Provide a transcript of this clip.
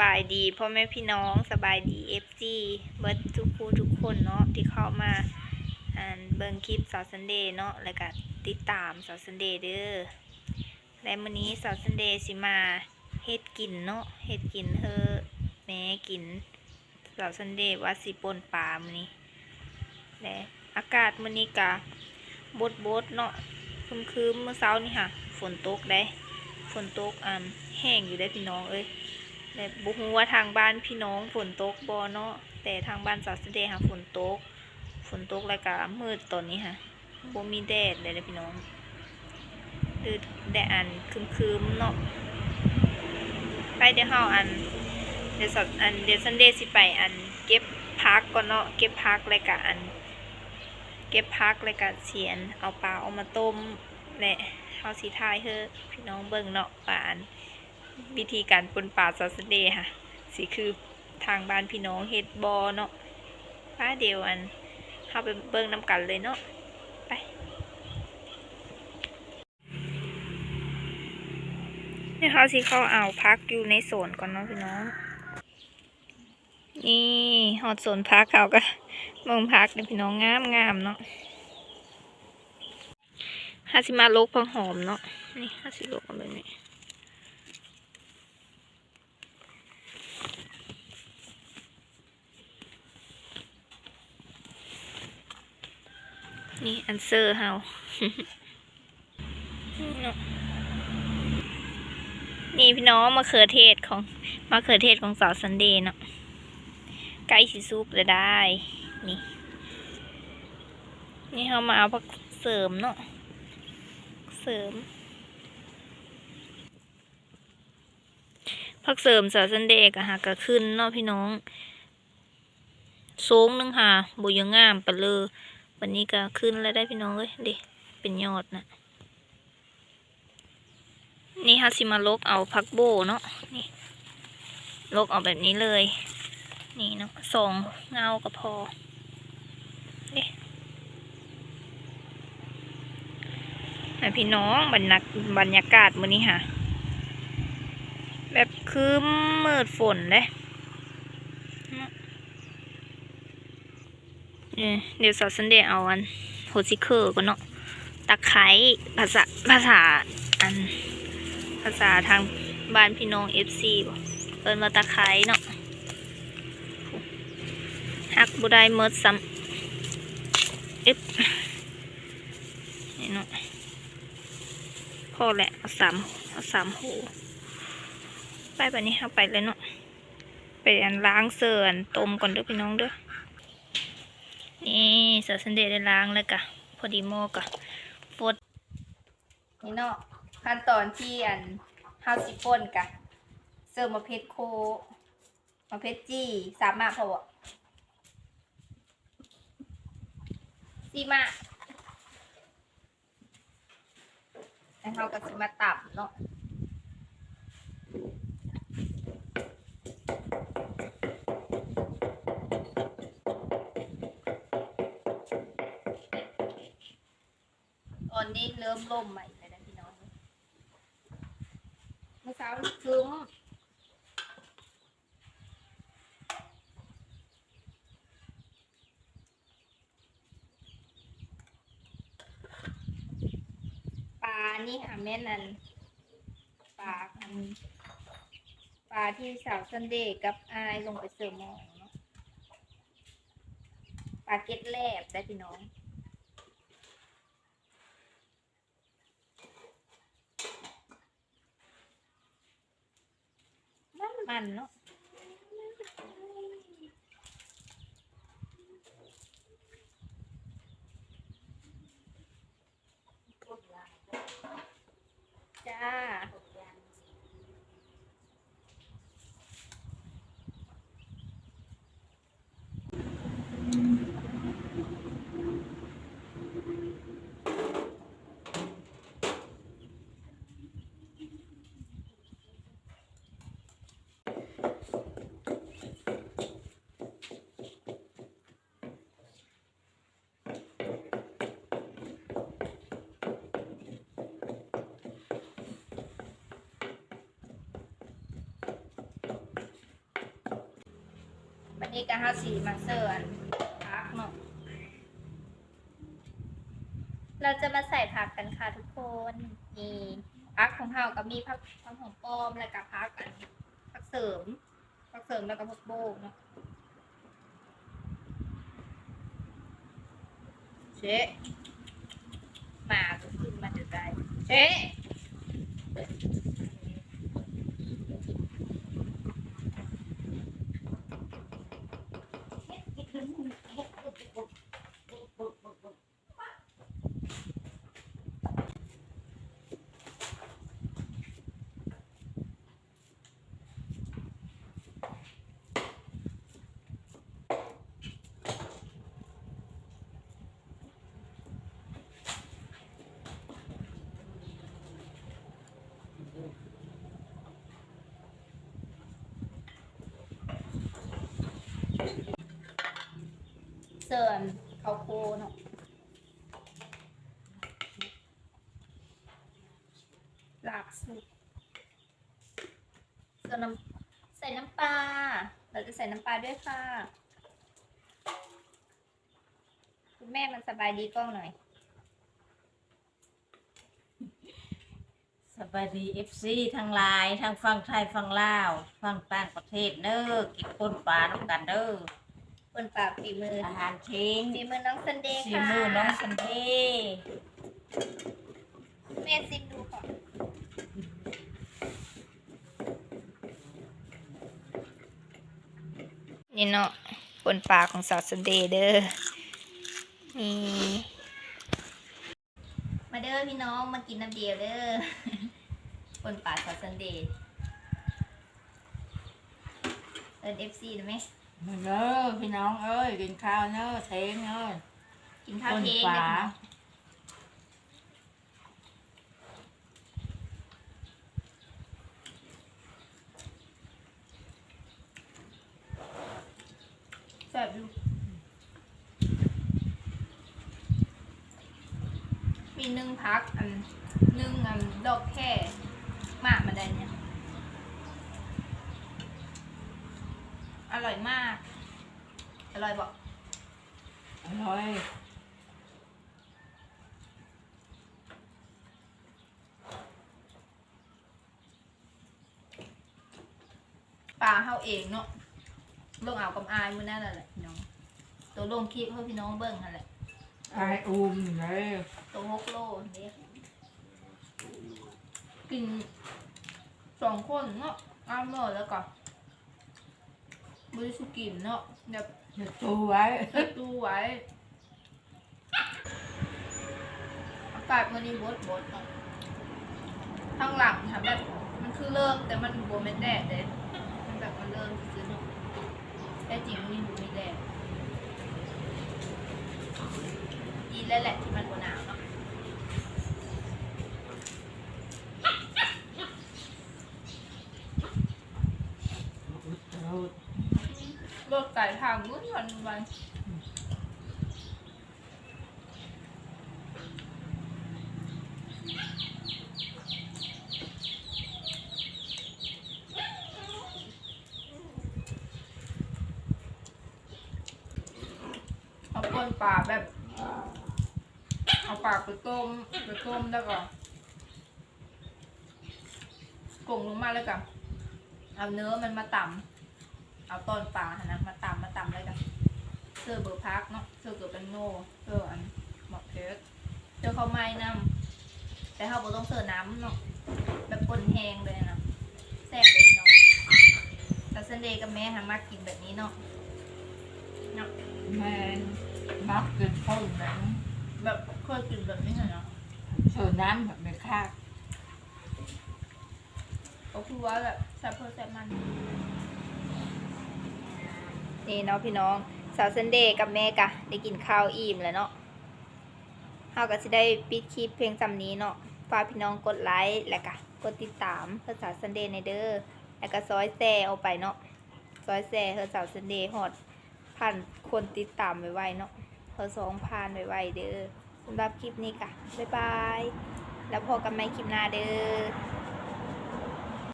บายดีพ่อแม่พี่น้องสบายดีเอฟซีเบิร์ดทุกคู่ทุกคนเนาะที่เข้ามาอ่านเบิ่งคลิปสาวซันเดย์เนาะแล้วก็ติดตามสาวซันเดย์เด้อและมื้อนี้สาวซันเดย์สิมาเฮ็ดกินเนาะเฮ็ดกินเฮอแม่กินสาวซันเดย์ว่าสิปนปลามื้อนี้และอากาศมื้อนี้กะบดบดเนาะคืมๆเมื่อเช้านี่ค่ะ ฝนตกได้ฝนตกอ่าแห้งอยู่ได้พี่น้องเอ้ย แต่บุฮูว่าทางบ้านพี่น้องฝนตกบอเนาะแต่ทางบ้านสาวสเดย์ค่ะฝนตก ฝนตกแล้วก็มืดตอนนี้ค่ะบ่มีแดดเลยนะพี่น้องคือแดดอันคืมๆเนาะไปเดี๋ยวเฮาอันเดี๋ยวสัอันเดี๋ยวซันเดย์สิไปอันเก็บพักก่อนเนาะเก็บพักแล้วก็อัน เก็บพักแล้วก็เสียน เอาปลาเอามาต้มและเฮาสิทายเฮ้อพี่น้องเบิ่งเนาะว่าอัน วิธีการปนป่าซอสเดย์ค่ะ สิคือทางบ้านพี่น้องเฮ็ดบอเนาะป้าเดียวอันเข้าไปเบิ่งน้ำกันเลยเนาะไป นี่เขาสิเข้าเอาพักอยู่ในโซนก่อนเนาะพี่น้อง นี่หอดโซนพักเขาก็เมืองพักเนี่ยพี่น้องงามงามเนาะฮาสิมาลกพังหอมเนาะนี่ฮาสิลกันเอาแบบ นี่อันเซอร์เฮานี่พี่น้องมะเขือเทศของมะเขือเทศของสาวซันเดย์เนาะใกล้สิซุปเลยได้ นี่ นี่เขามาเอาผักเสริมเนาะ เสริม ผักเสริมสาวซันเดย์ก็หาก็ขึ้นเนาะพี่น้อง สูงหนึงค่ะบุยงามไปเลย วันนี้ก็ขึ้นแล้วได้พี่น้องเลยดิเป็นยอดนะนี่ฮาสิมาลกเอาพักโบเนาะนี่ลกเอาแบบนี้เลย นี่เนาะสองเงาก็พอนี่ให้พี่น้องบรรยากบรรยากาศมื้อนี้ค่ะ แบบคืมมืดฝนเลย เดี๋ยวสาวซันเดย์เอาอันโฮซิเคอร์ก่อนเนาะตะไคร้ภาษาภาษาอัน ภาษาทางบ้านพี่น้องเอฟซีบ่เอินมาตะไคร้เนาะฮักบุได้เมิดซ้ำอึบนี่เนาะพอแหละเอาสามเอาสามหูไปแบบนี้เอาไปเลยเนาะไปอันล้างเสื่อนต้มก่อนเด้อพี่น้องเด้อ นี่สือสันเดได้ล้างแล้วกะพอดีโมกะฟดนี่เนาะขั้นตอนที่อันเฮาสิป่นกะเสิร์ฟมาเพชรโคมาเพชรจี้สามารถพอบ่สี่มาแล้วเขาก็สิมาตับเนาะ ต อนนี้เริ่มลมใหม่เลยนะพี่น้องเมื่อเช้าคืมปลานี่ค่ะแม่นันปลาอันปลาที่สาวซันเดย์กับอายลงไปเสิร์ฟหมองเนาะปลาเก็ดแลบได้พี่น้อง มันมันเนาะ วันนี้ก็ห้าสีมาเสิร์ฟพักเนาะเราจะมาใส่ผักกันค่ะทุกคนนี่ผักของเฮาก็มีผักผักหอมป้อมแล้วก็ผักอันผักเสริมผักเสริมแล้วก็ผักโบกเนาะเชะมาก็ขึ้นมาจะได้เชะ เสริมข้าโพดเนาะหลากสุดสริมน้ำใส่น้ำปลา เราจะใส่น้ำปลาด้วยค่ะ คุณแม่มันสบายดีกล้องหน่อย สบายดีเอฟซีทั้งหลายทั้งฟังไทยฟังลาว ฟังต่างประเทศเด้อกินปนปลาน้ำกันเด้อ นปากฝีมืออาหารเช้งฝีมือน้องซันเดย์สีค่ะมือน้องสันเดย์แม่ซิมดูก่อนนี่เนาะบนปากของสาวซันเดย์เด้อนี่มาเด้อพี่น้องมากินน้ำเดียวเด้อ บนปากสาวซันเดย์เอินเอฟซีได้ไหมมา เด้อพี่น้องเอ้ยกินข้าวเด้อเช้งเอ้ยกินข้าวบนเทงปเด้อลาพี่น้องแซ่บอยู่มีนึ่งพักอันนึ่งอันดอกแค่หมากมาได้เนี่ย อร่อยมาก อร่อยบอกอร่อยปลาเฮาเองเนาะลงเอากับอายมื้อนั่นแหละพี่น้อง ตัวลงคลิปเพื่อพี่น้องเบิ่งนั่นแหละไออุ้มเลยตัวหกโลนี่กินสองคนเนาะอ้ามเนาะแล้วก็ บริสุกินเนาะแบบจะตูไว้เก็บตู้ไว้อากาศมันนี่บดบดเนาะข้างหลังค่ะแบบมันคือเริ่มแต่มันบวมไม่แดดเลยมันแบบมันเริ่มซื้อเนาะแต่จริงมันยังบวไม่แดดดีแล้วแหละที่มันบวหนาวเนาะ รถไก่ทางมื้อวันวันเอาปนปลาแบบ เอาปลาไปต้มไปต้มแล้วก็กงลงมาแล้วกันเอาเนื้อมันมาต่ำ เอาต้นปลาหนนะมาตำมาตำเลยกันเสื้อเบอร์พักเนาะเสื้อเกือบเป็นโน่เสื้ออันหมอกเพชรเสื้อข้าวไม้น้ำแต่เขาบอกต้องเสื้อน้ำเนาะแบบปนแห้งเลยนะแซ่บเลยพี่น้องแต่เซนเดย์กับแม่หามากินแบบนี้เนาะเนาะแมนมักกินข้าวหนังแบบเคยกินแบบนี้เหรอเนาะเสิร์ฟน้ำแบบไม่ค่าก็คือว่าแบบแซ่บเพิ่มแซ่บมัน นี่เนาะพี่น้องสาวเซนเดย์กับแม่กะได้กินข้าวอิ่มแล้วเนาะเฮาก็สิได้ปิดคลิปเพียงจำนี้เนาะฝากพี่น้องกดไลค์แล้วก็กดติดตามเพื่อสาวเซนเดย์ในเด้อแล้วก็ซอยแซ่เอาไปเนาะซอยแซ่เพื่อสาวเซนเดย์ฮอดพันคนติดตามไว้ๆเนาะเพื่อสองพันไว้ๆเด้อสำหรับคลิปนี้กะบ๊ายบายแล้วพอกันใหม่คลิปหน้าเด้อ